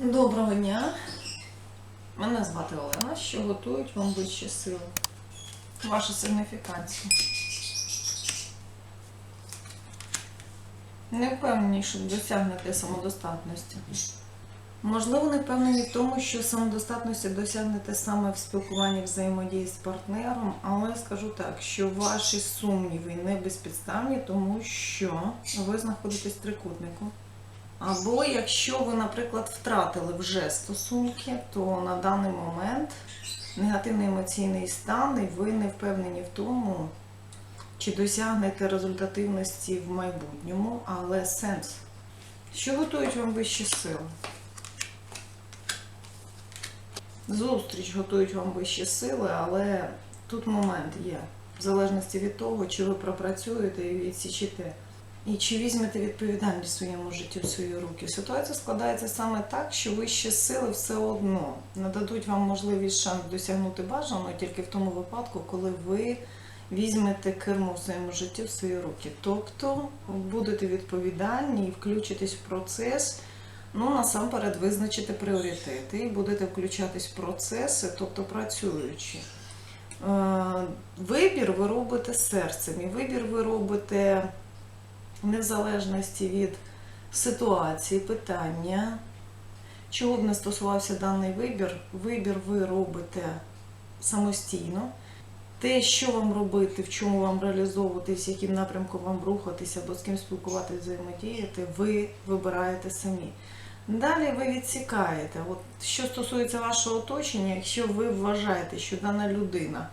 Доброго дня. Мене звати Олена. Що готують вам вищі сили? Ваша сигніфікація. Не впевнені, що досягнете самодостатності. Можливо, не впевнені в тому, що самодостатності досягнете саме в спілкуванні взаємодії з партнером, але скажу так, що ваші сумніви не безпідставні, тому що ви знаходитесь в трикутнику. Або якщо ви, наприклад, втратили вже стосунки, то на даний момент негативний емоційний стан, і ви не впевнені в тому, чи досягнете результативності в майбутньому, але сенс. Що готують вам вищі сили? Зустріч готують вам вищі сили, але тут момент є. В залежності від того, чи ви пропрацюєте і відсічите. І чи візьмете відповідальність своєму житті в свої руки? Ситуація складається саме так, що вищі сили все одно нададуть вам можливість шанс досягнути бажаного тільки в тому випадку, коли ви візьмете кермо в своєму житті в свої руки. Тобто будете відповідальні і включитесь в процес. Ну, насамперед, визначите пріоритети і будете включатись в процеси, тобто працюючи. Е, Вибір ви робите серцем, і вибір ви робите в залежності від ситуації, питання, чого б не стосувався даний вибір, вибір ви робите самостійно. Те, що вам робити, в чому вам реалізовуватись, яким напрямком вам рухатися або з ким спілкуватися, взаємодіяти, ви вибираєте самі. Далі ви відсікаєте. От, що стосується вашого оточення, якщо ви вважаєте, що дана людина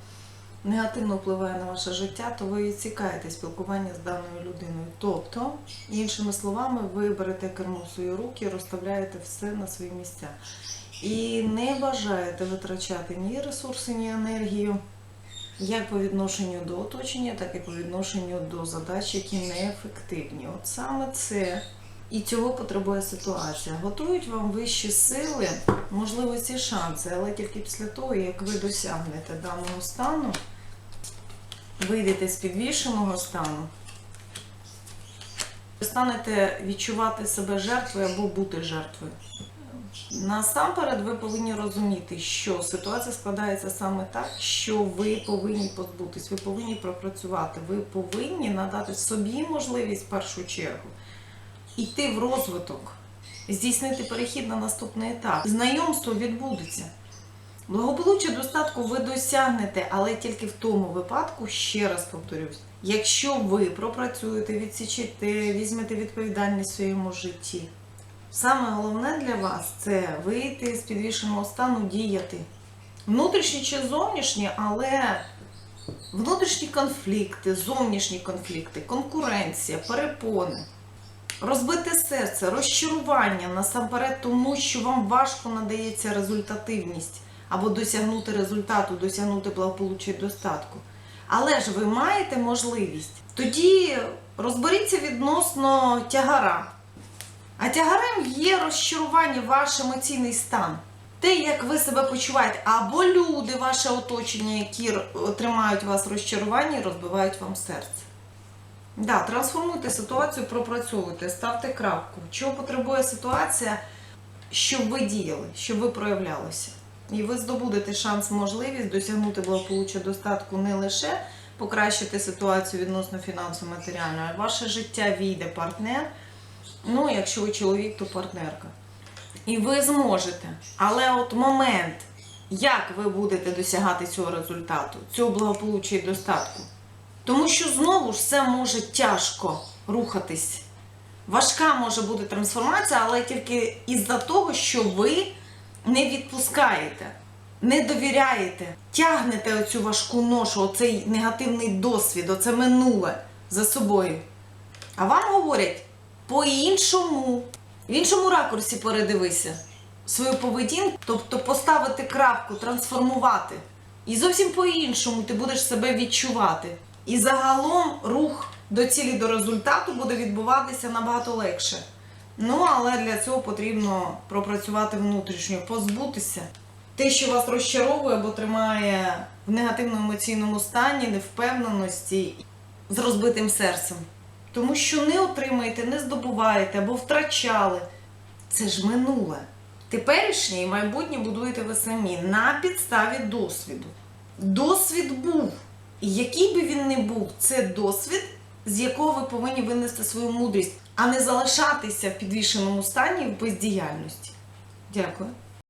негативно впливає на ваше життя, то ви відсікаєте спілкування з даною людиною. Тобто, іншими словами, ви берете кермо в свої руки, розставляєте все на свої місця. І не бажаєте витрачати ні ресурси, ні енергію, як по відношенню до оточення, так і по відношенню до задач, які неефективні. От саме це і цього потребує ситуація. Готують вам вищі сили, можливості, шанси, але тільки після того, як ви досягнете даного стану, вийдете з підвішеного стану, станете відчувати себе жертвою або бути жертвою. Насамперед, ви повинні розуміти, що ситуація складається саме так, що ви повинні позбутись, ви повинні пропрацювати, ви повинні надати собі можливість в першу чергу йти в розвиток, здійснити перехід на наступний етап. Знайомство відбудеться. Благополуччя достатку ви досягнете, але тільки в тому випадку, ще раз повторюсь, якщо ви пропрацюєте, відсічите, візьмете відповідальність в своєму житті. Саме головне для вас це вийти з підвішеного стану, діяти. Внутрішні чи зовнішні, але внутрішні конфлікти, зовнішні конфлікти, конкуренція, перепони. Розбите серце, розчарування насамперед тому, що вам важко надається результативність або досягнути результату, досягнути благополуччя і достатку. Але ж ви маєте можливість. Тоді розберіться відносно тягара. А тягарем є розчарування, ваш емоційний стан. Те, як ви себе почуваєте, або люди, ваше оточення, які тримають вас розчарування і розбивають вам серце. Да, трансформуйте ситуацію, пропрацьовуйте, ставте крапку. Чого потребує ситуація, щоб ви діяли, щоб ви проявлялися. І ви здобудете шанс, можливість досягнути благополуччя достатку не лише покращити ситуацію відносно фінансово матеріальної, а ваше життя війде партнер. Ну, якщо ви чоловік, то партнерка. І ви зможете. Але от момент, як ви будете досягати цього результату, цього благополуччя і достатку. Тому що знову ж все може тяжко рухатись. Важка може бути трансформація, але тільки із-за того, що ви не відпускаєте, не довіряєте, тягнете оцю важку ношу, оцей негативний досвід, оце минуле за собою. А вам говорять по-іншому, в іншому ракурсі передивися свою поведінку, тобто поставити крапку, трансформувати. І зовсім по-іншому ти будеш себе відчувати. І загалом рух до цілі до результату буде відбуватися набагато легше. Ну, але для цього потрібно пропрацювати внутрішньо, позбутися. Те, що вас розчаровує або тримає в негативному емоційному стані, невпевненості з розбитим серцем. Тому що не отримаєте, не здобуваєте або втрачали. Це ж минуле. Теперішнє і майбутнє будуєте ви самі на підставі досвіду. Досвід був. І який би він не був, це досвід, з якого ви повинні винести свою мудрість, а не залишатися в підвішеному стані в бездіяльності. Дякую.